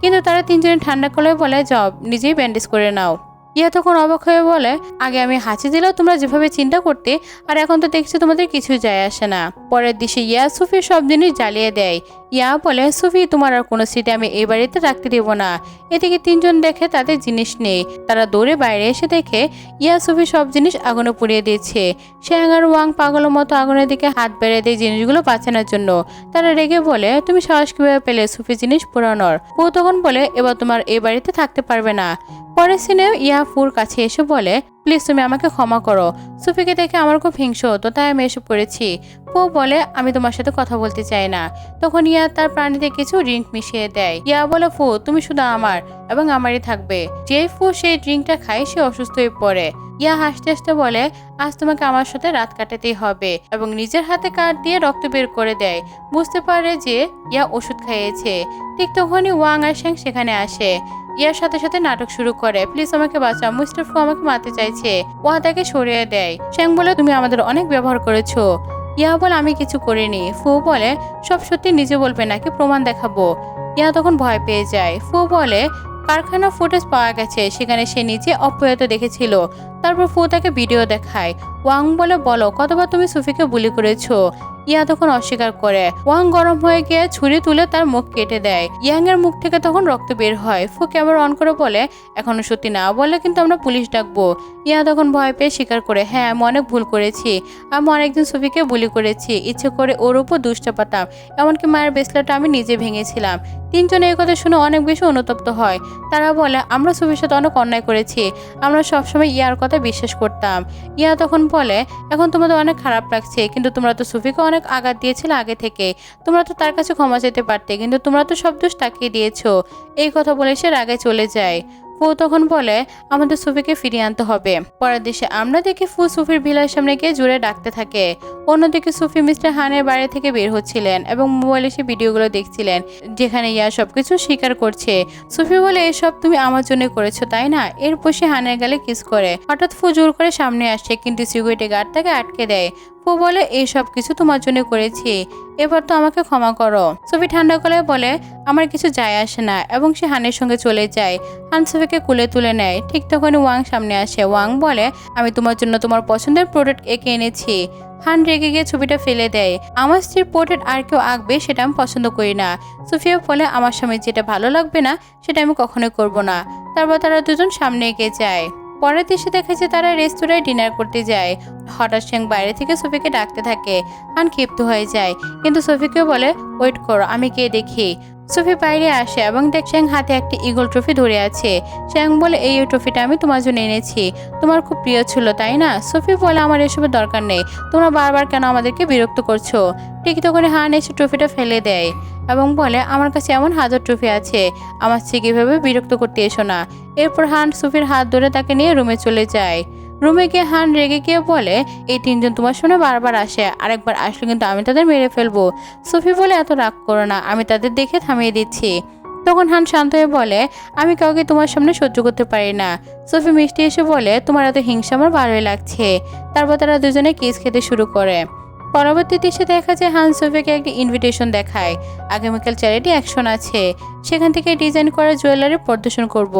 কিন্তু তারা তিনজনের ঠান্ডা কলে বলে জব নিজেই ব্যান্ডেজ করে নাও। ইয়া তখন অবাক হয়ে বলে, আগে আমি হাঁচি দিলেও তোমরা যেভাবে চিন্তা করতে, আর এখন তো দেখছি তোমাদের কিছু যায় আসে না। পরের দিশে ইয়া সুফি সব জিনিস জ্বালিয়ে দেয়। ইয়া বলে, সুফি, তোমার আর কোনো সিটে আমি এই বাড়িতে রাখতে দেব না। এদিকে তিনজন দেখে তাদের জিনিস নেই। তারা দৌড়ে বাইরে এসে দেখে ইয়া সুফি সব জিনিস আগুনে পুড়িয়ে দিয়েছে। শ্যাং আর ওয়াং পাগলের মতো আগুনের দিকে হাত বেড়ে দেয় জিনিসগুলো বাঁচানোর জন্য। তারা রেগে বলে, তুমি সাহস কীভাবে পেলে সুফি জিনিস পুরানোর? ও তখন বলে, এবার তোমার এই বাড়িতে থাকতে পারবে না। পরের সিনে ইয়াফুর কাছে এসে বলে প্লিজ তুমি আমাকে ক্ষমা করো। সুফিকে দেখে আমার খুব হিংসা হতো, তাই আমি এসব করেছি। ফু বলে, আমি তোমার সাথে কথা বলতে চাই না। তখন ইয়া তার প্রাণীতে কিছু ড্রিঙ্ক মিশিয়ে দেয়। ইয়া বলে, ফু, তুমি শুধু আমার এবং আমারই থাকবে। যেই ফু সেই ড্রিঙ্কটা খায়, সে অসুস্থ হয়ে পড়ে। ইয়া হাসতে হাসতে বলে, আজ তোমাকে আমার সাথে রাত কাটাতেই হবে। এবং নিজের হাতে কাঠ দিয়ে রক্ত বের করে দেয়। বুঝতে পারে যে, ইয়া ওষুধ খাইয়েছে। ঠিক তখনই ওয়াং আর শ্যাং সেখানে আসে। ইয়ার সাথে সাথে নাটক শুরু করে। প্লিজ আমাকে বাঁচাও, মিস্টার ফু আমাকে মারতে চাইছে ওয়া তাকে সরিয়ে দেয়। শ্যাং বলে, তুমি আমাদের অনেক ব্যবহার করেছ। ইয়া বলে, আমি কিছু করিনি। ফু বলে, সব সত্যি নিজে বলবে, নাকি প্রমাণ দেখাবো? ইয়া তখন ভয় পেয়ে যায়। ফু বলে, কারখানা ফুটেজ পাওয়া গেছে, সেখানে সে নিজে অপ্রয়ত দেখেছিল। তারপর ফু তাকে ভিডিও দেখায়। ওয়াং বলে, বলো, কতবার তুমি সুফিকে বুলি করেছ? ইয়া তখন অস্বীকার করে। ওয়াং গরম হয়ে গিয়ে ছুরি তুলে তার মুখ কেটে দেয়। ইয়াং এর মুখ থেকে তখন রক্ত বের হয়। ফু ক্যামেরা অন করে বলে, এখনও সত্যি না বলে কিন্তু আমরা পুলিশ ডাকবো। ইয়া তখন ভয় পেয়ে স্বীকার করে হ্যাঁ আমি অনেক ভুল করেছি। আমি অনেকদিন সুফিকে বুলি করেছি। ইচ্ছে করে ওর উপর দুষ্টাপাতাম এমনকি মায়ের বেসলাটা আমি নিজে ভেঙেছিলাম। তিনজনে এই কথা শুনে অনেক বেশি অনুতপ্ত হয়। তারা বলে, আমরা সুফির সাথে অনেক অন্যায় করেছি। আমরা সবসময় ইয়ার কথা বিশ্বাস করতাম। ইয়া তখন বলে, এখন তোমাদের অনেক খারাপ লাগছে, কিন্তু তোমরা তো সুফিকে অনেক আঘাত দিয়েছিলে আগে থেকে। তোমরা তো তার কাছে ক্ষমা চাইতে পারতে, কিন্তু তোমরা তো সব দোষ তাকিয়ে দিয়েছ। এই কথা বলে সে রাগে চলে যায়। ফু তখন বলে, আমাদের সুফিকে ফিরিয়ে আনতে হবে। পরের দেশে আমরা দেখি ফু সুফির ভিলার সামনে গিয়ে জুড়ে ডাকতে থাকে। অন্যদিকে সুফি মিস্টার হানের বাড়ি থেকে বের হচ্ছিলেন এবং মোবাইলে সে ভিডিওগুলো দেখছিলেন, যেখানে ইয়া সবকিছু স্বীকার করছে। সুফি বলে, এসব তুমি আমার জন্য করেছ, তাই না? এরপর সে হানের গালে কিস করে। হঠাৎ ফু জোর করে সামনে আসছে কিন্তু সিকিউরিটি গার্ড তাকে আটকে দেয়। ফু বলে, এই সব কিছু তোমার জন্য করেছি। এবার তো আমাকে ক্ষমা করো। সুফি ঠান্ডা গলায় বলে, আমার কিছু যায় আসে না। এবং সে হানের সঙ্গে চলে যায়। হান সুফিকে কুলে তুলে নেয়। ঠিক তখনই ওয়াং সামনে আসে। ওয়াং বলে, আমি তোমার জন্য তোমার পছন্দের প্রোডাক্ট এঁকে এনেছি। হান রেগে গিয়ে ছবিটা ফেলে দেয়। আমার স্ত্রীর পোর্ট্রেট আর কেউ আঁকবে সেটা আমি পছন্দ করি না। সুফিয়া বলে, আমার স্বামীর যেটা ভালো লাগবে না, সেটা আমি কখনোই করব না। তারপর তারা দুজন সামনে এগিয়ে যায়। পরের দেশে দেখা যায় তারা রেস্তোরাঁয় ডিনার করতে যায়। হঠাৎ সেং বাইরে থেকে সফিকে ডাকতে থাকে। হান ক্ষিপ্ত হয়ে যায়। কিন্তু সফিকেও বলে, ওয়েট করো, আমি কে দেখি। সোফি বাইরে আসে এবং দেখ শ্যাং হাতে একটি ইগল ট্রফি ধরে আছে। শ্যাং বলে, এই ট্রফিটা আমি তোমার জন্য এনেছি। তোমার খুব প্রিয় ছিল, তাই না? সোফি বলে, আমার এসবের দরকার নেই। তোমরা বারবার কেন আমাদেরকে বিরক্ত করছ? ঠিক তখন হান এসে ট্রফিটা ফেলে দেয় এবং বলে, আমার কাছে এমন হাজার ট্রফি আছে। আমার থেকে এভাবে বিরক্ত করতে এসো না? এরপর হান সুফির হাত ধরে তাকে নিয়ে রুমে চলে যায়। রুমে গিয়ে হান রেগে গিয়ে বলে, এই তিনজন তোমার সামনে বারবার আসে। আরেকবার আসলে কিন্তু আমি তাদের মেরে ফেলব। সুফি বলে, এত রাগ করো না, আমি তাদের দেখে থামিয়ে দিচ্ছি। তখন হান শান্ত হয়ে বলে, আমি কাউকে তোমার সামনে সহ্য করতে পারি না। সুফি মিষ্টি এসে বলে, তোমার এত হিংসা আমার ভালোই লাগছে। তারপর তারা দুজনে কিস খেতে শুরু করে। পরবর্তী দৃশ্যে দেখা যায় হান সোফিকে একটি ইনভিটেশন দেখায়। আগামীকাল চ্যারিটি অ্যাকশন আছে। সেখান থেকে ডিজাইন করা জুয়েলারি প্রদর্শন করব।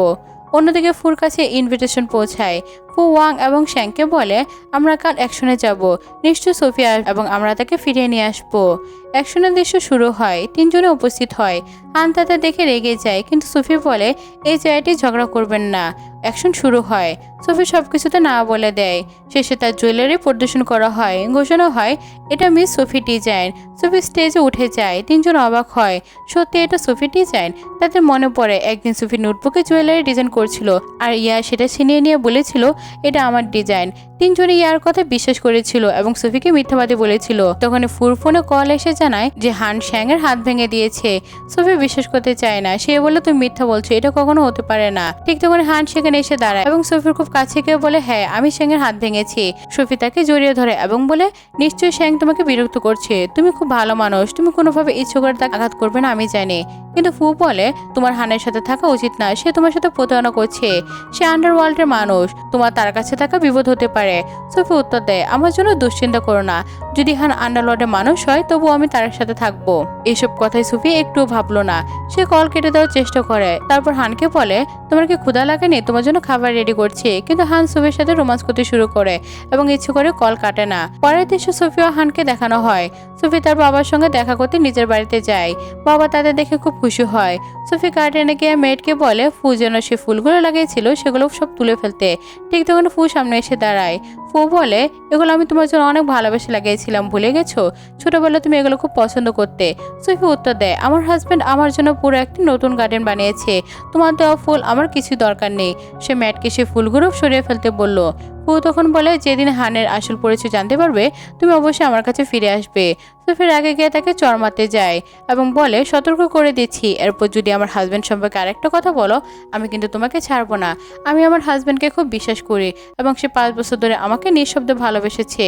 অন্যদিকে ফুর কাছে ইনভিটেশন পৌঁছায়। ফু ওয়াং এবং শ্যাংকে বলে, আমরা কাল অ্যাকশনে যাব। নিশ্চয় সোফিয়া এবং আমরা তাকে ফিরিয়ে নিয়ে আসব। অ্যাকশনের দৃশ্য শুরু হয়। তিনজনে উপস্থিত হয়। হান তাদের দেখে রেগে যায়, কিন্তু সুফি বলে, এই জায়গাটি ঝগড়া করবেন না। অ্যাকশন শুরু হয়। সুফি সব কিছুতে না বলে দেয়। শেষে তার জুয়েলারি প্রদর্শন করা হয়। ঘোষণা হয়, এটা মিস সুফি ডিজাইন। সুফি স্টেজে উঠে যায়। তিনজন অবাক হয়। সত্যি এটা সুফি ডিজাইন? তাদের মনে পড়ে, একদিন সুফি নোটবুকে জুয়েলারি ডিজাইন করছিল, আর ইয়া সেটা ছিনিয়ে নিয়ে বলেছিল এটা আমার ডিজাইন তিনজনে ইয়ার কথা বিশ্বাস করেছিল এবং সুফিকে মিথ্যাবাদী বলেছিল। তখন ফুর ফোনে কল এসে জানায় যে হান শ্যাং এর হাত ভেঙে দিয়েছে। সুফি বিশ্বাস করতে চায় না। সে বলে তুমি মিথ্যা বলছো, এটা কখনো হতে পারে না। ঠিক তখন হান সেখানে এসে দাঁড়ায় এবং সুফির খুব কাছে গিয়ে বলে হ্যাঁ আমি শ্যাং এর হাত ভেঙেছি। সুফি তাকে জড়িয়ে ধরে এবং বলে, নিশ্চয়ই শ্যাং তোমাকে বিরক্ত করছে। তুমি খুব ভালো মানুষ। তুমি কোনোভাবে ইচ্ছে করে তাকে আঘাত করবে না, আমি জানি। কিন্তু ফু বলে, তোমার হানের সাথে থাকা উচিত না সে তোমার সাথে প্রতারণা করছে। সে আন্ডারওয়ার্ল্ডের মানুষ। তোমার তার কাছে থাকা বিপদ হতে পারে। সুফি উত্তর দেয়, আমার জন্য দুশ্চিন্তা করো না। যদি হান আন্ডারওয়ার্ল্ডের মানুষ হয় তবু আমি তার সাথে থাকব। এইসব কথাই সুফি একটু ভাবলো না। সে কল কেটে দেওয়ার চেষ্টা করে। তারপর হানকে বলে, তোমার কি ক্ষুধা লাগেনি? তোমার জন্য খাবার রেডি করছি। কিন্তু হান সুফির সাথে রোমান্স করতে শুরু করে এবং ইচ্ছে করে কল কাটে না। পরের দৃশ্য সুফি ও হানকে দেখানো হয়। সুফি তার বাবার সঙ্গে দেখা করতে নিজের বাড়িতে যায়। বাবা তাদের দেখে খুব খুশি হয়। সোফি গার্ডেনে গিয়ে মেয়েটকে বলে ফু যেন সে ফুলগুলো লাগিয়েছিল, সেগুলো সব তুলে ফেলতে। ঠিক তখন ফু সামনে এসে দাঁড়ায়। ফু বলে, এগুলো আমি তোমার জন্য অনেক ভালোবেসে লাগিয়েছিলাম, ভুলে গেছো? ছোটবেলা তুমি এগুলো খুব পছন্দ করতে। সুফি উত্তর দেয়, আমার হাজব্যান্ড আমার জন্য পুরো একটি নতুন গার্ডেন বানিয়েছে। তোমার দেওয়া ফুল আমার কিছু দরকার নেই। সে ম্যাটকে সে ফুলগুলো সরিয়ে ফেলতে বলল পু তখন বলে, যেদিন হানের আসল পরিচয় জানতে পারবে, তুমি অবশ্যই আমার কাছে ফিরে আসবে। সুফির আগে গিয়ে তাকে চর মারতে যায় এবং বলে, সতর্ক করে দিচ্ছি। এরপর যদি আমার হাজব্যান্ড সম্পর্কে আরেকটা কথা বলো, আমি কিন্তু তোমাকে ছাড়বো না। আমি আমার হাজব্যান্ডকে খুব বিশ্বাস করি এবং সে পাঁচ বছর ধরে আমাকে নিঃশব্দে ভালোবেসেছে।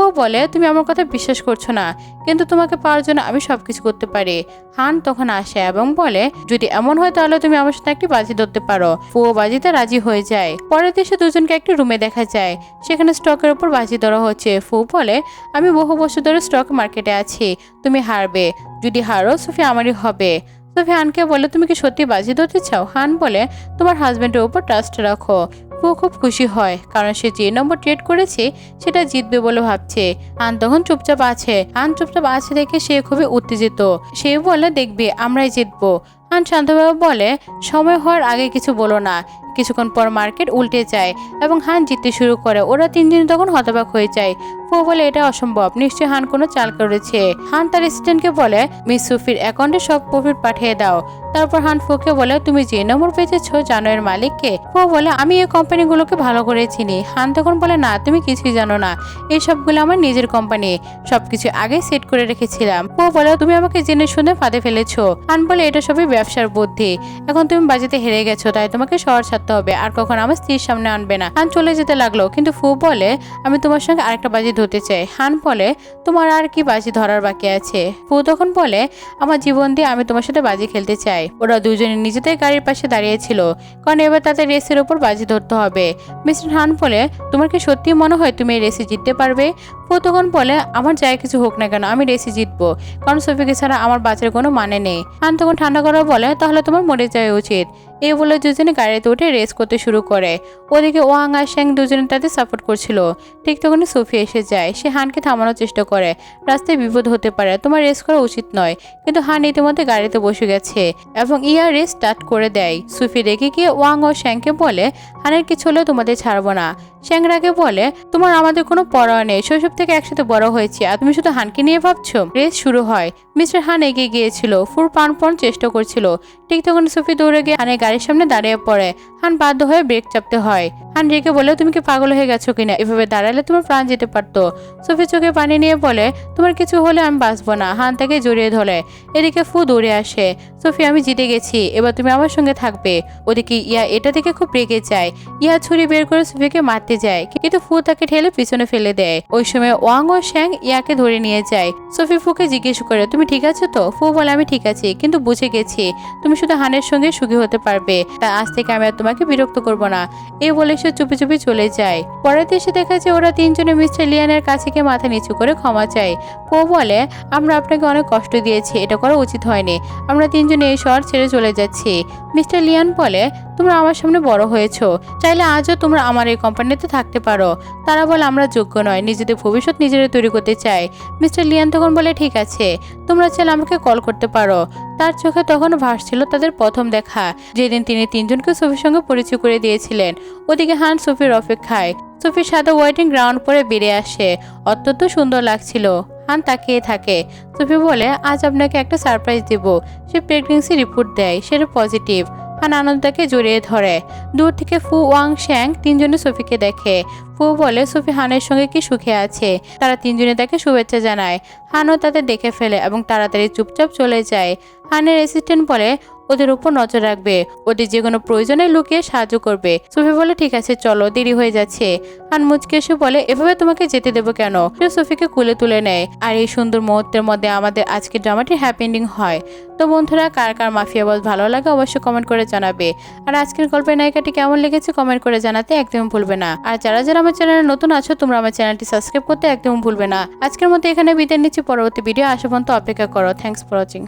ও বলে, তুমি আমার কথা বিশ্বাস করছ না, কিন্তু তোমাকে পাওয়ার জন্য আমি সব কিছু করতে পারি। হান তখন আসে এবং বলে, যদি এমন হয় তাহলে তুমি আমার সাথে একটি বাজি ধরতে পারো। ফু বাজিতে রাজি হয়ে যায়। পরের দেশে দুজনকে একটি রুমে দেখা যায়, সেখানে স্টকের উপর বাজি ধরা হচ্ছে। ফু বলে, আমি বহু বছর ধরে স্টক মার্কেটে আছি, তুমি হারবে। যদি হারো, সুফি আমারই হবে। সুফি হানকে বলে, তুমি কি সত্যি বাজি ধরতে চাও? হান বলে, তোমার হাজবেন্ডের উপর ট্রাস্ট রাখো। ফু খুব খুশি হয়, কারণ সে যে নম্বর ট্রেড করেছে, সেটা জিতবে বলে ভাবছে। আন তখন চুপচাপ আছে। আন চুপচাপ আছে দেখে সে খুবই উত্তেজিত। সে বলে, দেখবে, আমরাই জিতবো। আন শান্তভাবে বলে, সময় হওয়ার আগে কিছু বলো না। কিছুক্ষণ পর মার্কেট উল্টে যায় এবং হান জিততে শুরু করে। ওরা তিনজন তখন হতবাক হয়ে যায়। ফো বলে এটা অসম্ভব। নিশ্চয়ই হান কোনো চাল করেছে। হান তার অ্যাসিস্ট্যান্টকে বলে, মিস সুফির অ্যাকাউন্টে সব প্রফিট পাঠিয়ে দাও। তারপর হান ফুকে বলে, তুমি যে নম্বর পেয়েছ জানো এর মালিককে? ফো বলে, আমি এই কোম্পানিগুলোকে ভালো করে চিনি। হান তখন বলে, না, তুমি কিছুই জানো না। এই সবগুলো আমার নিজের কোম্পানি। সবকিছু আগেই সেট করে রেখেছিলাম। ফো বলে, তুমি আমাকে জেনে শুনে ফাঁদে ফেলেছো। হান বলে, এটা সবই ব্যবসার বুদ্ধি। এখন তুমি বাজিতে হেরে গেছো, তাই তোমাকে শহর ছাড়তে হবে। আর কখন আমার স্ত্রীর সামনে আনবে না। হান চলে যেতে লাগল, কিন্তু ফু বলে, আমি তোমার সঙ্গে আরেকটা বাজি ধরতে চাই হান বলে, তোমার আর কি বাজি ধরার বাকি আছে? পু তখন বলে, আমার জীবন দিয়ে আমি তোমার সাথে বাজি খেলতে চাই। ওরা দুজনে নিজেদের গাড়ির পাশে দাঁড়িয়েছিল। কারণ এবার তাদের রেসের ওপর বাজি ধরতে হবে। মিস্টার হান বলে, তোমার কি সত্যি মনে হয় তুমি এই রেসে জিততে পারবে? ফু তখন বলে, আমার যাই কিছু হোক না কেন, আমি রেসে জিতবো। কারণ সফিকে ছাড়া আমার বাঁচার কোনো মানে নেই। হান তখন ঠান্ডা করা বলে, তাহলে তোমার মরে যাওয়া উচিত। এই বলে দুজনে গাড়িতে উঠে রেস করতে শুরু করে। ওদিকে ওয়াং আর শ্যাং দুজনে তাদের সাপোর্ট করছিল। ঠিক তখনই সুফি এসে যায়। সে হানকে থামানোর চেষ্টা করে। রাস্তায় বিপদ হতে পারে, তোমার রেস করা উচিত নয়। কিন্তু হান ইতিমধ্যে গাড়িতে বসে গেছে এবং ইয়া রেস স্টার্ট করে দেয়। সুফি রেগে গিয়ে ওয়াং ও শ্যাংকে বলে, হানের কিছু হলেও তোমাদের ছাড়বো না। শ্যাংরাকে বলে, তোমার আমাদের কোনো পরোয়া নেই। শৈশব থেকে একসাথে বড় হয়েছি। আর তুমি শুধু হানকে নিয়ে ভাবছ? রেস শুরু হয়। মিস্টার হান এগিয়ে গিয়েছিল। ফুর পান চেষ্টা করছিল। ঠিক তখন সুফি দৌড়ে গিয়ে হানের গাড়ির সামনে দাঁড়িয়ে পড়ে। হান বাধ্য হয়ে ব্রেক চাপতে হয়। হান রেগে বলে তুমি কি পাগল হয়ে গেছো কিনা? এভাবে দাঁড়ালে তোমার প্রাণ যেতে পারতো। সুফি চোখে পানি নিয়ে বলে, তোমার কিছু হলে আমি বাঁচবো না। হান তাকে জড়িয়ে ধরে। এদিকে ফু দৌড়ে আসে। সুফি, আমি জিতে গেছি। এবার তুমি আমার সঙ্গে থাকবে। ওদিকে ইয়া এটা থেকে খুব রেগে যায়। ইয়া ছুরি বের করে সুফিকে মারতে যায়। কিন্তু ফু তাকে ঠেলে পিছনে ফেলে দেয়। ওই সময় ওয়াং ও শ্যাং ইয়াকে ধরে নিয়ে যায়। সুফি ফুকে জিজ্ঞেস করে, তুমি ঠিক আছো তো? ফু বলে, আমি ঠিক আছি, কিন্তু বুঝে গেছি তুমি শুধু হানের সঙ্গে সুখী হতে পারবে। তা আজ থেকে আমি আর তোমাকে বিরক্ত করব না। এই বলে সে চুপি চুপি চলে যায়। পরের দেশে দেখা যায় ওরা তিনজনে মিস্টার লিয়ানের কাছে গিয়ে মাথা নিচু করে ক্ষমা চায়। ফু বলে, আমরা আপনাকে অনেক কষ্ট দিয়েছি, এটা করা উচিত হয়নি। আমরা তিনজনে এই শহর ছেড়ে চলে যাচ্ছি। মিস্টার লিয়ান বলে, তোমরা আমার সামনে বড় হয়েছো। চাইলে আজও তোমরা আমার এই কোম্পানিতে থাকতে পারো। তারা বলে, আমরা যোগ্য নয়, নিজেদের ভবিষ্যৎ নিজেরা তৈরি করতে চাই মিস্টার লিয়ান তখন বলে, ঠিক আছে, তোমরা চাইলে আমাকে কল করতে পারো। তার চোখে তখন ভাসছিল তাদের প্রথম দেখা, যেদিন তিনি তিনজনকে সফির সঙ্গে পরিচয় করে দিয়েছিলেন। ওদিকে হান সফির অপেক্ষায়। সফির সাদা ওয়েটিং গ্রাউন্ড পরে বেরিয়ে আসে। অত্যন্ত সুন্দর লাগছিল। হান তাকিয়ে থাকে। সফি বলে, আজ আপনাকে একটা সারপ্রাইজ দেব। সে প্রেগনেন্সি রিপোর্ট দেয়। সেটা পজিটিভ। হান আনন্দাকে জড়িয়ে ধরে। দূর থেকে ফু ওয়াং শ্যাং তিনজনে সফিকে দেখে। ফু বলে সুফি হানের সঙ্গে কি সুখে আছে? তারা তিনজনে তাকে শুভেচ্ছা জানায়। হানও তাদের দেখে ফেলে এবং তাড়াতাড়ি চুপচাপ চলে যায়। হানের অ্যাসিস্ট্যান্ট বলে, ওদের উপর নজর রাখবে। ওদের যে কোনো প্রয়োজনে লুকিয়ে সাহায্য করবে। সুফি বলে, ঠিক আছে, চলো, দেরি হয়ে যাচ্ছে। হান মুচকে এসে বলে, এভাবে তোমাকে যেতে দেবো কেন? সে সুফিকে কুলে তুলে নেয়। আর এই সুন্দর মুহূর্তের মধ্যে আমাদের আজকের ড্রামাটি হ্যাপি এন্ডিং হয়। তো বন্ধুরা, কার কার মাফিয়া বস ভালো লাগে অবশ্যই কমেন্ট করে জানাবে। আর আজকের গল্পের নায়িকাটি কেমন লেগেছে কমেন্ট করে জানাতে একদম ভুলবে না। আর যারা যারা আমার চ্যানেলে নতুন আছো, তোমরা আমার চ্যানেলটি সাবস্ক্রাইব করতে একদম ভুলবে না। আজকের মতো এখানে বিদায় নিচ্ছি, পরবর্তী ভিডিও আসা পর্যন্ত অপেক্ষা করো। Thanks for watching